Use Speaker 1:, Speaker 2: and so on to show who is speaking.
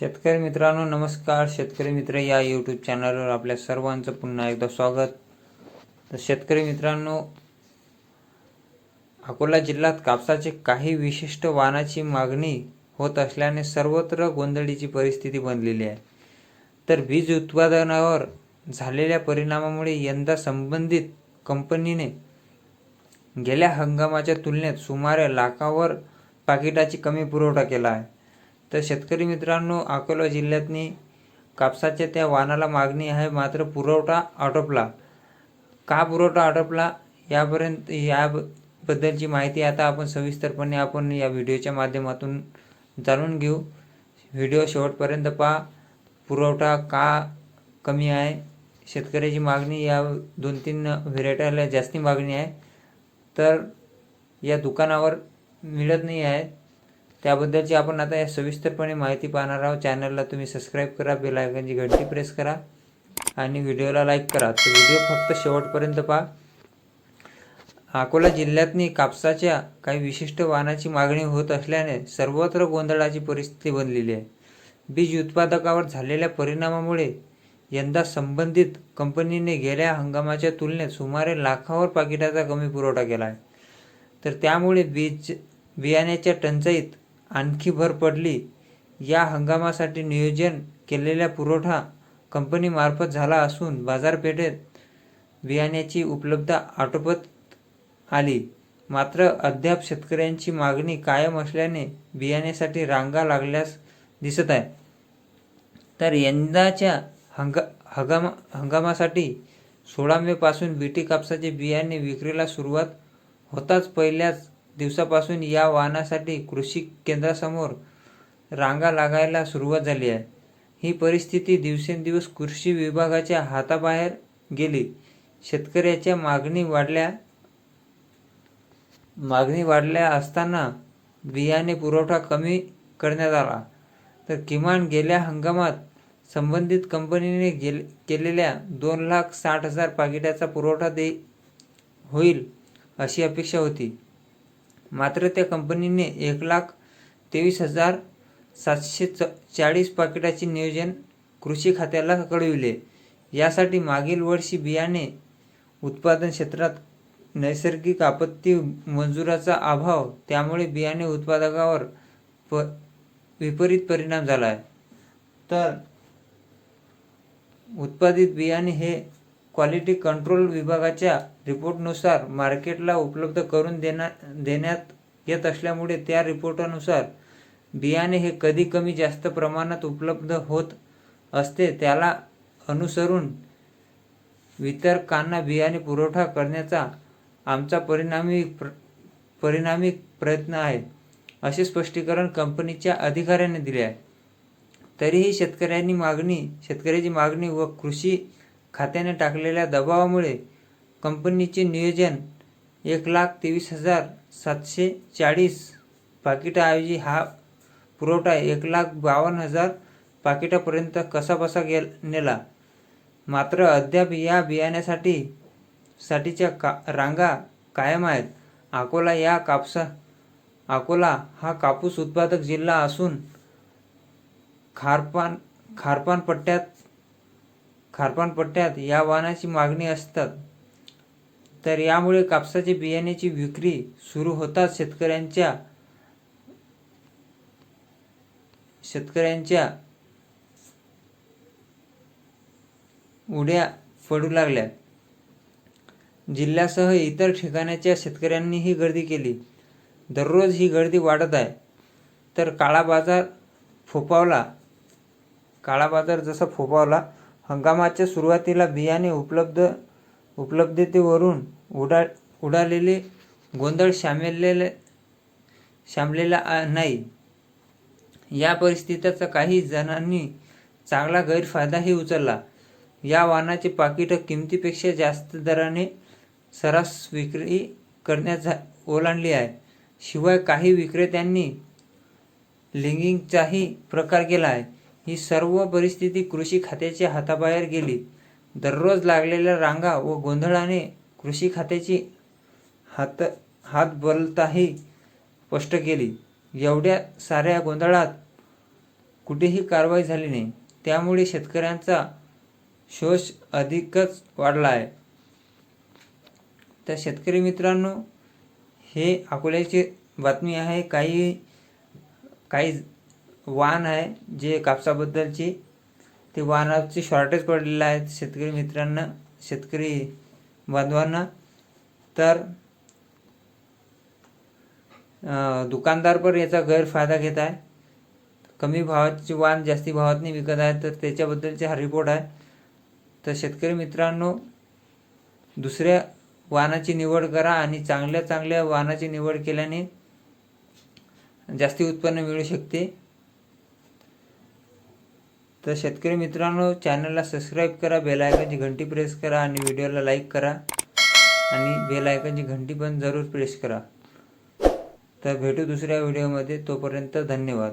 Speaker 1: शेतकरी मित्रांनो नमस्कार. शेतकरी मित्र या यूट्यूब चॅनलवर आपल्या सर्वांचं पुन्हा एकदा स्वागत. तर शेतकरी मित्रांनो अकोला जिल्ह्यात कापसाचे काही विशिष्ट वाणाची मागणी होत असल्याने सर्वत्र गोंधळीची परिस्थिती बनलेली आहे. तर वीज उत्पादनावर झालेल्या परिणामामुळे यंदा संबंधित कंपनीने गेल्या हंगामाच्या तुलनेत सुमारे लाखावर पाकिटाची कमी पुरवठा केला आहे. तर शेतकरी मित्रांनो अकोला जिल्ह्यातनी कापसाच्या त्या वाणाला मागणी आहे मात्र पुरवठा आटोपला. का पुरवठा आटोपला? यापर्यंत याबद्दलची माहिती आता आपण सविस्तरपणे आपण या व्हिडिओच्या माध्यमातून जाणून घेऊ. व्हिडिओ शेवटपर्यंत पहा. पुरवठा का कमी आहे? शेतकऱ्याची मागणी या दोन तीन व्हेरायटीला जास्ती मागणी आहे. तर या दुकानावर मिळत नाही आहे. त्याबद्दलची आपण आता या सविस्तरपणे माहिती पाहणार आहोत. चॅनलला तुम्ही सबस्क्राईब करा बेल आयकॉनची घंटी प्रेस करा आणि व्हिडिओला लाईक करा. तर व्हिडिओ फक्त शेवटपर्यंत पहा. अकोला जिल्ह्यातनी कापसाच्या काही विशिष्ट वाहनाची मागणी होत असल्याने सर्वत्र गोंधळाची परिस्थिती बनलेली आहे. बीज उत्पादकावर झालेल्या परिणामामुळे यंदा संबंधित कंपनीने गेल्या हंगामाच्या तुलनेत सुमारे लाखावर पाकिटाचा कमी पुरवठा केला आहे. तर त्यामुळे बीज बियाण्याच्या टंचाईत आणखी भर पडली. या हंगामासाठी नियोजन केलेला पुरवठा कंपनीमार्फत झाला असून बाजारपेठेत बियाण्याची उपलब्धता आटोपत आली. मात्र अद्याप शेतकऱ्यांची मागणी कायम असल्याने बियाण्यासाठी रांगा लागल्यास दिसत आहे. तर यंदाच्या हंगा हंगामा हंगामासाठी सोळा मेपासून बीटी कापसाचे बियाणे विक्रीला सुरुवात होताच पहिल्याच दिवसापासून या वाहनासाठी कृषी केंद्रासमोर रांगा लागायला सुरुवात झाली आहे. ही परिस्थिती दिवसेंदिवस कृषी विभागाच्या हाताबाहेर गेली. शेतकऱ्याच्या मागणी वाढल्या मागणी वाढल्या असताना बियाणे पुरवठा कमी करण्यात आला. तर किमान गेल्या हंगामात संबंधित कंपनीने गेल केलेल्या दोन लाख साठ हजार पाकिटाचा पुरवठा दे होईल अशी अपेक्षा होती. मात्र त्या कंपनीने एक लाख तेवीस हजार सातशे च चाळीस पाकिटाचे नियोजन कृषी खात्याला कळविले. यासाठी मागील वर्षी बियाणे उत्पादन क्षेत्रात नैसर्गिक आपत्ती मंजुराचा अभाव त्यामुळे बियाणे उत्पादकावर प विपरीत परिणाम झाला आहे तर उत्पादित बियाणे हे क्वालिटी कंट्रोल विभागाच्या रिपोर्टनुसार मार्केटला उपलब्ध करून देण्या देण्यात येत असल्यामुळे त्या रिपोर्टानुसार बियाणे हे कधी कमी जास्त प्रमाणात उपलब्ध होत असते त्याला अनुसरून वितरकांना बियाणे पुरवठा करण्याचा आमचा परिणामी प्र परिणामी प्रयत्न आहे असे स्पष्टीकरण कंपनीच्या अधिकाऱ्याने दिले आहे. तरीही शेतकऱ्यांनी मागणी शेतकऱ्याची मागणी व कृषी खात्याने टाकलेल्या दबावामुळे कंपनीचे नियोजन एक लाख तेवीस हजार सातशे चाळीस पाकिटाऐवजी हा पुरवठा एक लाख बावन्न हजार पाकिटापर्यंत कसाबसा गेल नेला. मात्र अद्याप या बियाण्यासाठी साठीच्या का रांगा कायम आहेत. अकोला या कापसा अकोला हा कापूस उत्पादक जिल्हा असून खारपान खारपान पट्ट्यात खारपान पट्ट्यात या वाहनाची मागणी असतात. तर यामुळे कापसाचे बियाण्याची विक्री सुरू होताच शेतकऱ्यांच्या शेतकऱ्यांच्या उड्या पडू लागल्या जिल्ह्यासह इतर ठिकाणाच्या शेतकऱ्यांनीही गर्दी केली. दररोज ही गर्दी वाढत आहे. तर काळा बाजार फोपावला काळा बाजार जसा फोपावला हंगामाच्या सुरुवातीला बियाणे उपलब्ध उपलब्धतेवरून उडा उडालेले गोंधळ शामेलेले शामलेला नाही. या परिस्थितीचा काही जणांनी चांगला गैरफायदाही उचलला. या वाहनाचे पाकिटं किमतीपेक्षा जास्त दराने सरास विक्री करण्यात ओलांडली आहे. शिवाय काही विक्रेत्यांनी लिंगिंगचाही प्रकार केला आहे. ही सर्व परिस्थिती कृषी खात्याच्या हाताबाहेर गेली. दररोज लागलेल्या रांगा व गोंधळाने कृषी खात्याची हात हातबलताही स्पष्ट केली. एवढ्या साऱ्या गोंधळात कुठेही कारवाई झाली नाही. त्यामुळे शेतकऱ्यांचा शोष अधिकच वाढला आहे. तर शेतकरी मित्रांनो हे अकोल्याची बातमी आहे. काही काही वाहन आहे जे कापसाबद्दलची ते वाहनाची शॉर्टेज पडलेलं आहे शेतकरी मित्रांना शेतकरी बांधवांना. तर दुकानदार पण याचा गैरफायदा घेत आहे. कमी भावाचे वाहन जास्ती भावातनी विकत आहे तर त्याच्याबद्दलचे हा रिपोर्ट आहे. तर शेतकरी मित्रांनो दुसऱ्या वाहनाची निवड करा आणि चांगल्या चांगल्या वाहनाची निवड केल्याने जास्ती उत्पन्न मिळू शकते. तर शेतकरी मित्रांनो चॅनलला सबस्क्राईब करा बेल घंटी प्रेस करा आणि व्हिडिओला लाईक करा. आणि बेल घंटी पण जरूर प्रेस करा. तर भेटू दुसऱ्या व्हिडिओमध्ये तोपर्यंत धन्यवाद.